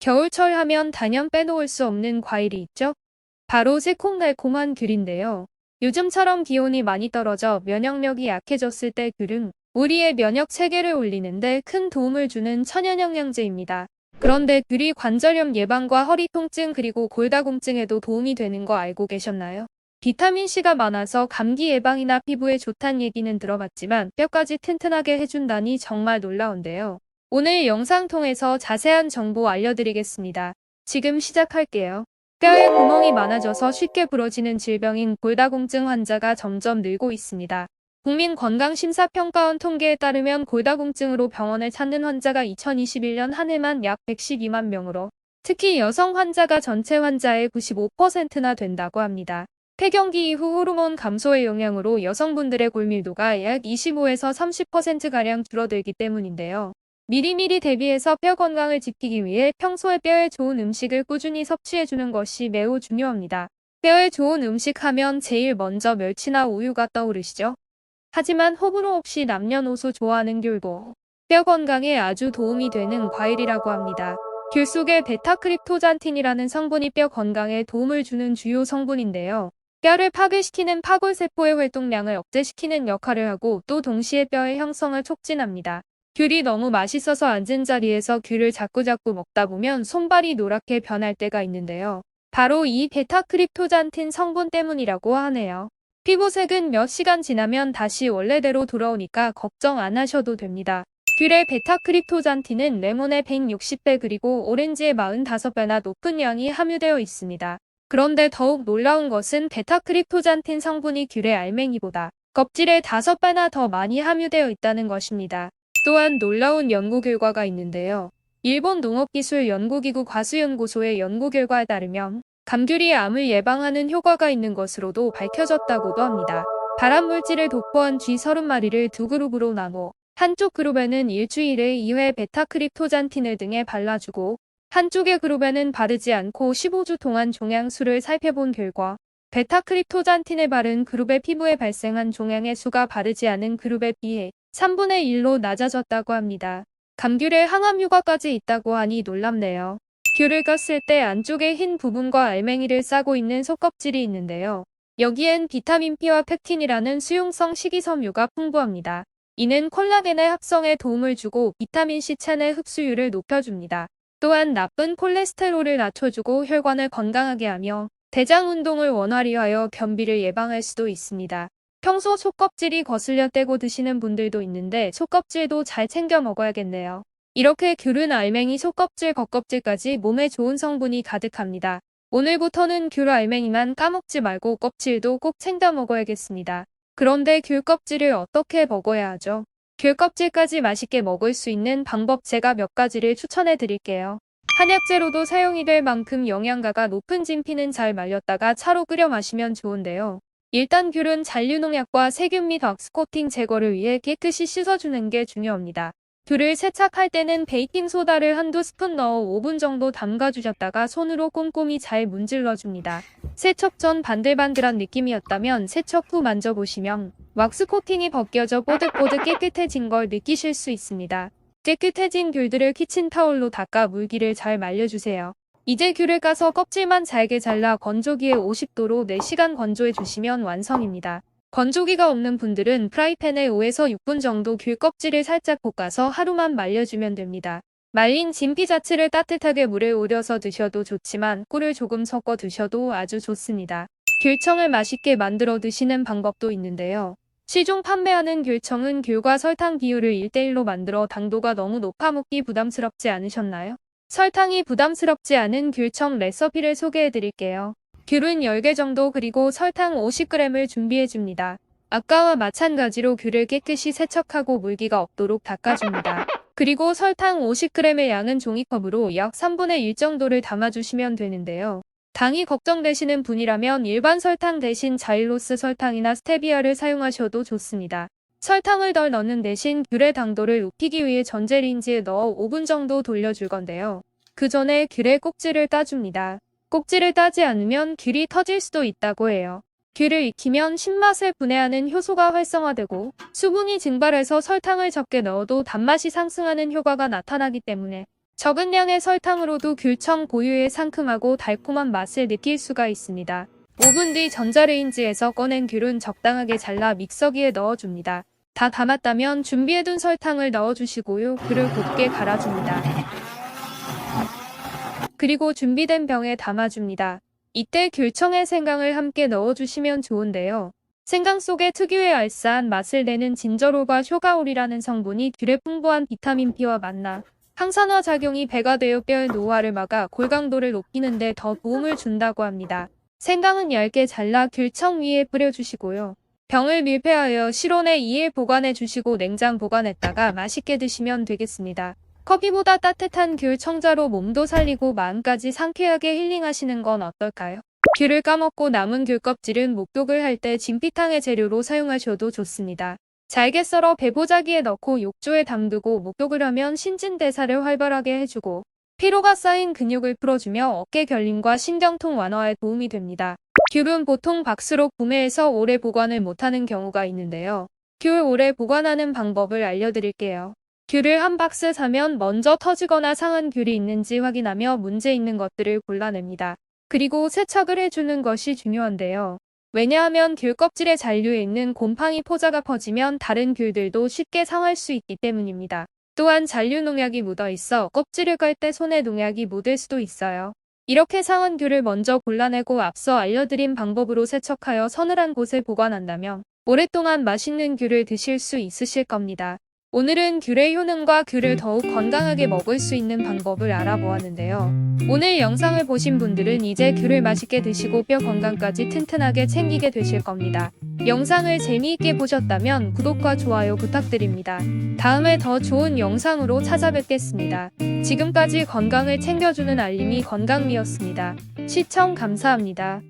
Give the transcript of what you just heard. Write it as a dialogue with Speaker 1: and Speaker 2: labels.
Speaker 1: 겨울철 하면 단연 빼놓을 수 없는 과일이 있죠. 바로 새콤달콤한 귤인데요. 요즘처럼 기온이 많이 떨어져 면역력이 약해졌을 때 귤은 우리의 면역 체계를 올리는데 큰 도움을 주는 천연 영양제입니다. 그런데 귤이 관절염 예방과 허리 통증 그리고 골다공증에도 도움이 되는 거 알고 계셨나요? 비타민C가 많아서 감기 예방이나 피부에 좋단 얘기는 들어봤지만 뼈까지 튼튼하게 해준다니 정말 놀라운데요. 오늘 영상 통해서 자세한 정보 알려드리겠습니다. 지금 시작할게요. 뼈에 구멍이 많아져서 쉽게 부러지는 질병인 골다공증 환자가 점점 늘고 있습니다. 국민건강심사평가원 통계에 따르면 골다공증으로 병원을 찾는 환자가 2021년 한 해만 약 112만 명으로 특히 여성 환자가 전체 환자의 95%나 된다고 합니다. 폐경기 이후 호르몬 감소의 영향으로 여성분들의 골밀도가 약 25에서 30%가량 줄어들기 때문인데요. 미리미리 대비해서 뼈 건강을 지키기 위해 평소에 뼈에 좋은 음식을 꾸준히 섭취해주는 것이 매우 중요합니다. 뼈에 좋은 음식 하면 제일 먼저 멸치나 우유가 떠오르시죠? 하지만 호불호 없이 남녀노소 좋아하는 귤도 뼈 건강에 아주 도움이 되는 과일이라고 합니다. 귤 속에 베타크립토잔틴이라는 성분이 뼈 건강에 도움을 주는 주요 성분인데요. 뼈를 파괴시키는 파골세포의 활동량을 억제시키는 역할을 하고 또 동시에 뼈의 형성을 촉진합니다. 귤이 너무 맛있어서 앉은 자리에서 귤을 자꾸자꾸 먹다 보면 손발이 노랗게 변할 때가 있는데요. 바로 이 베타크립토잔틴 성분 때문이라고 하네요. 피부색은 몇 시간 지나면 다시 원래대로 돌아오니까 걱정 안 하셔도 됩니다. 귤의 베타크립토잔틴은 레몬의 160배 그리고 오렌지의 45배나 높은 양이 함유되어 있습니다. 그런데 더욱 놀라운 것은 베타크립토잔틴 성분이 귤의 알맹이보다 껍질에 5배나 더 많이 함유되어 있다는 것입니다. 또한 놀라운 연구 결과가 있는데요. 일본 농업기술연구기구 과수연구소의 연구 결과에 따르면 감귤이 암을 예방하는 효과가 있는 것으로도 밝혀졌다고도 합니다. 발암물질을 도포한 쥐 30마리를 두 그룹으로 나눠 한쪽 그룹에는 일주일에 2회 베타크립토잔틴을 등에 발라주고 한쪽의 그룹에는 바르지 않고 15주 동안 종양수를 살펴본 결과 베타크립토잔틴을 바른 그룹의 피부에 발생한 종양의 수가 바르지 않은 그룹에 비해 3분의 1로 낮아졌다고 합니다. 감귤에 항암 효과까지 있다고 하니 놀랍네요. 귤을 깠을 때 안쪽에 흰 부분과 알맹이를 싸고 있는 속껍질이 있는데요. 여기엔 비타민 P와 팩틴이라는 수용성 식이섬유가 풍부합니다. 이는 콜라겐의 합성에 도움을 주고 비타민 C 체내 흡수율을 높여줍니다. 또한 나쁜 콜레스테롤을 낮춰주고 혈관을 건강하게 하며 대장 운동을 원활히 하여 변비를 예방할 수도 있습니다. 평소 속껍질이 거슬려 떼고 드시는 분들도 있는데 속껍질도 잘 챙겨 먹어야겠네요. 이렇게 귤은 알맹이 속껍질 겉껍질까지 몸에 좋은 성분이 가득합니다. 오늘부터는 귤 알맹이만 까먹지 말고 껍질도 꼭 챙겨 먹어야겠습니다. 그런데 귤 껍질을 어떻게 먹어야 하죠? 귤 껍질까지 맛있게 먹을 수 있는 방법 제가 몇 가지를 추천해 드릴게요. 한약재로도 사용이 될 만큼 영양가가 높은 진피는 잘 말렸다가 차로 끓여 마시면 좋은데요. 일단 귤은 잔류농약과 세균 및 왁스코팅 제거를 위해 깨끗이 씻어주는 게 중요합니다. 귤을 세척할 때는 베이킹소다를 한두 스푼 넣어 5분 정도 담가주셨다가 손으로 꼼꼼히 잘 문질러줍니다. 세척 전 반들반들한 느낌이었다면 세척 후 만져보시면 왁스 코팅이 벗겨져 뽀득뽀득 깨끗해진 걸 느끼실 수 있습니다. 깨끗해진 귤들을 키친타올로 닦아 물기를 잘 말려주세요. 이제 귤을 까서 껍질만 잘게 잘라 건조기에 50도로 4시간 건조해 주시면 완성입니다. 건조기가 없는 분들은 프라이팬에 5에서 6분 정도 귤 껍질을 살짝 볶아서 하루만 말려주면 됩니다. 말린 진피 자체를 따뜻하게 물에 우려서 드셔도 좋지만 꿀을 조금 섞어 드셔도 아주 좋습니다. 귤청을 맛있게 만들어 드시는 방법도 있는데요. 시중 판매하는 귤청은 귤과 설탕 비율을 1대1로 만들어 당도가 너무 높아 먹기 부담스럽지 않으셨나요? 설탕이 부담스럽지 않은 귤청 레시피를 소개해 드릴게요. 귤은 10개 정도 그리고 설탕 50g을 준비해 줍니다. 아까와 마찬가지로 귤을 깨끗이 세척하고 물기가 없도록 닦아줍니다. 그리고 설탕 50g의 양은 종이컵으로 약 3분의 1 정도를 담아주시면 되는데요. 당이 걱정되시는 분이라면 일반 설탕 대신 자일로스 설탕이나 스테비아를 사용하셔도 좋습니다. 설탕을 덜 넣는 대신 귤의 당도를 높이기 위해 전자레인지에 넣어 5분 정도 돌려줄 건데요. 그 전에 귤의 꼭지를 따줍니다. 꼭지를 따지 않으면 귤이 터질 수도 있다고 해요. 귤을 익히면 신맛을 분해하는 효소가 활성화되고 수분이 증발해서 설탕을 적게 넣어도 단맛이 상승하는 효과가 나타나기 때문에 적은 양의 설탕으로도 귤청 고유의 상큼하고 달콤한 맛을 느낄 수가 있습니다. 5분 뒤 전자레인지에서 꺼낸 귤은 적당하게 잘라 믹서기에 넣어줍니다. 다 담았다면 준비해둔 설탕을 넣어주시고요. 귤을 곱게 갈아줍니다. 그리고 준비된 병에 담아줍니다. 이때 귤청의 생강을 함께 넣어주시면 좋은데요. 생강 속에 특유의 알싸한 맛을 내는 진저롤과 효가올이라는 성분이 귤의 풍부한 비타민 B와 만나 항산화 작용이 배가 되어 뼈의 노화를 막아 골강도를 높이는 데 더 도움을 준다고 합니다. 생강은 얇게 잘라 귤청 위에 뿌려주시고요. 병을 밀폐하여 실온에 2일 보관해 주시고 냉장 보관했다가 맛있게 드시면 되겠습니다. 커피보다 따뜻한 귤 청자로 몸도 살리고 마음까지 상쾌하게 힐링하시는 건 어떨까요? 귤을 까먹고 남은 귤 껍질은 목욕을 할 때 진피탕의 재료로 사용하셔도 좋습니다. 잘게 썰어 배보자기에 넣고 욕조에 담그고 목욕을 하면 신진대사를 활발하게 해주고 피로가 쌓인 근육을 풀어주며 어깨 결림과 신경통 완화에 도움이 됩니다. 귤은 보통 박스로 구매해서 오래 보관을 못하는 경우가 있는데요. 귤 오래 보관하는 방법을 알려드릴게요. 귤을 한 박스 사면 먼저 터지거나 상한 귤이 있는지 확인하며 문제 있는 것들을 골라냅니다. 그리고 세척을 해주는 것이 중요한데요. 왜냐하면 귤 껍질의 잔류에 있는 곰팡이 포자가 퍼지면 다른 귤들도 쉽게 상할 수 있기 때문입니다. 또한 잔류 농약이 묻어 있어 껍질을 깔 때 손에 농약이 묻을 수도 있어요. 이렇게 상한 귤을 먼저 골라내고 앞서 알려드린 방법으로 세척하여 서늘한 곳에 보관한다면 오랫동안 맛있는 귤을 드실 수 있으실 겁니다. 오늘은 귤의 효능과 귤을 더욱 건강하게 먹을 수 있는 방법을 알아보았는데요. 오늘 영상을 보신 분들은 이제 귤을 맛있게 드시고 뼈 건강까지 튼튼하게 챙기게 되실 겁니다. 영상을 재미있게 보셨다면 구독과 좋아요 부탁드립니다. 다음에 더 좋은 영상으로 찾아뵙겠습니다. 지금까지 건강을 챙겨주는 알림이 건강미였습니다. 시청 감사합니다.